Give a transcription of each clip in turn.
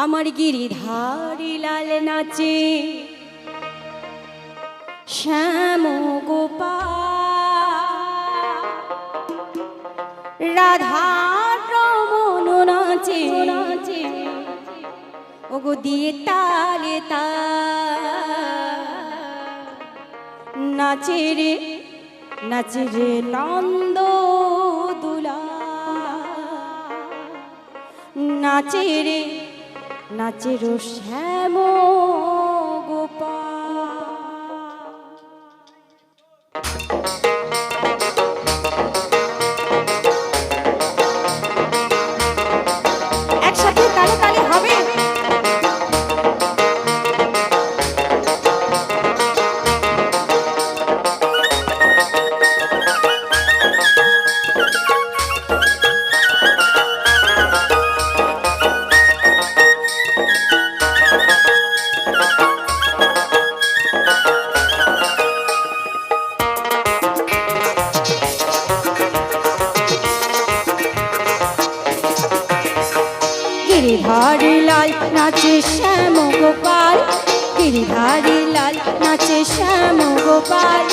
আমার গিরিধারি লাল নাচে। শ্যাম গোপাল, রাধা রমন নাচে। নাচে ওগো দিয়ে তালে তা নাচে রে নাচে রে নন্দ দুলা নাচে রে নাচে রো শ্যাম গোপাল। গিরিধারী লাল নাচে শ্যাম গোপাল। গিরিধারী লাল নাচে শ্যাম গোপাল।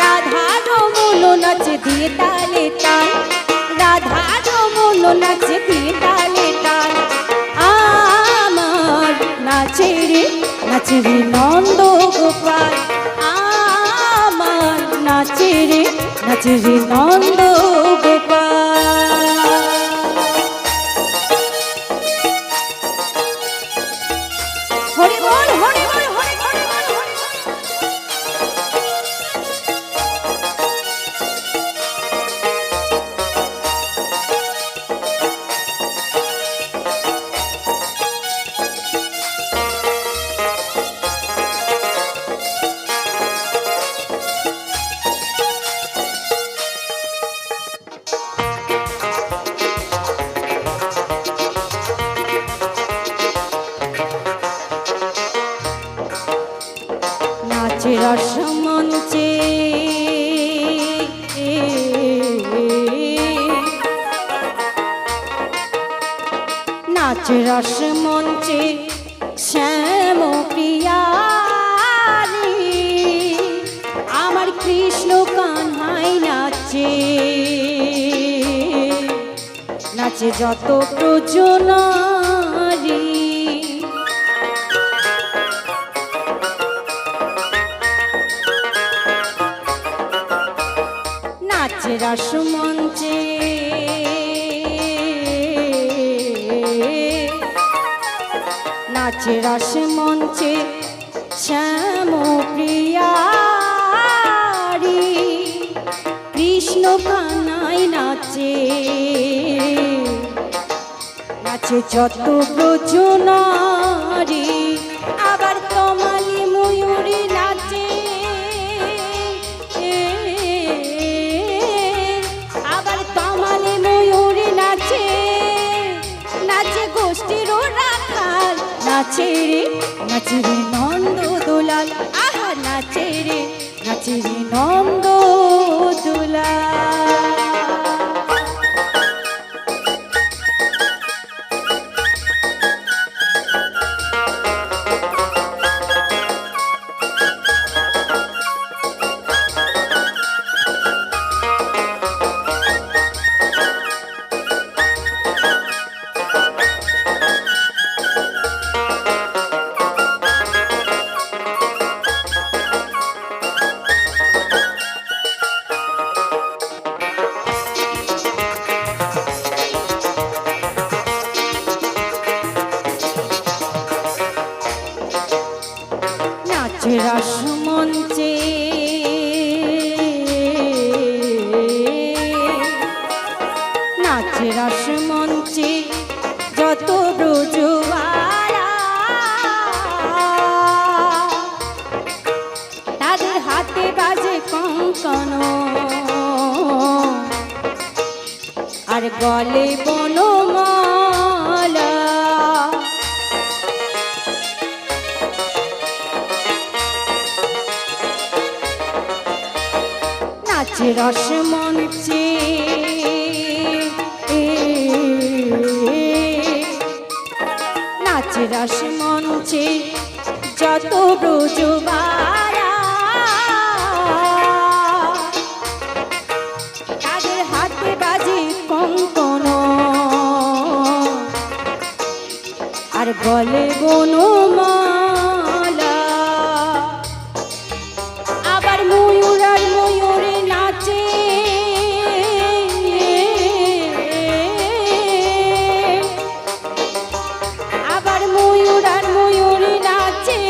রাধা রমন নাচে দিয়ে তালে তাল। রাধা রমন নাচে দিয়ে তালে তাল। আমার নাচে রে নাচে রে নন্দ গোপাল। আমার নাচে রে নাচে রে নন্দ নাচে রসমঞ্চে নাচে রসমঞ্চে শ্যাম প্রিয়ারি আমার কৃষ্ণ কানহাই নাচে। নাচে যত প্রজনারী রসমঞ্চে নাচে রসমঞ্চে শ্যাম প্রিয়ারি। কৃষ্ণ কানাই নাচে। নাচে যত প্রচনারি রে নাচে রে নন্দ দোলাল। আহা নাচে রে নন্দ দোলাল। কঙ্কন আর গলে বনমালা। নাচে রসমঞ্চে নাচ রাস মঞ্চে যত ব্রজবারা গলে বনমালা। আবার ময়ূর আর ময়ূরে নাচে। আবার ময়ূর আর ময়ূরে নাচে।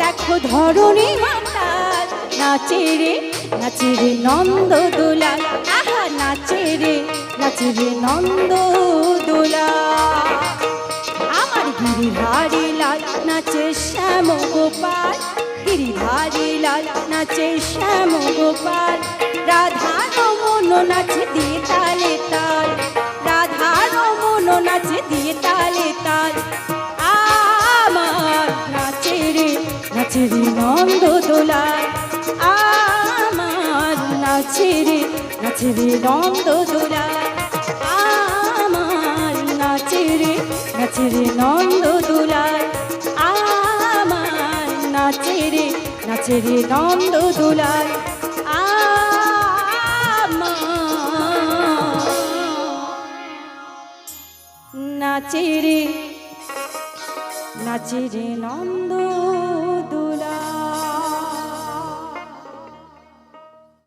দেখো ধরণী মাতাল, নাচে রে নাচে রে নন্দ দোলাল আহা, নাচে রে নাচে রে নন্দ আমার গিরিধারী লাল নাচে শ্যাম গোপাল। গিরিধারী লাল নাচে শ্যাম গোপাল। রাধা রমন নাচে দিয়ে তালে। তাল রাধা রমন নাচে দিয়ে তালে। তাল আমার নাচে রে নাচে রে নন্দ দোলাল। আমার নাচে রে নাচে রে নন্দ নাচে রে, নাচে রে নন্দ দোলাল। আমার নাচে রে নাচে রে নন্দ নাচে রে নাচে রে নন্দ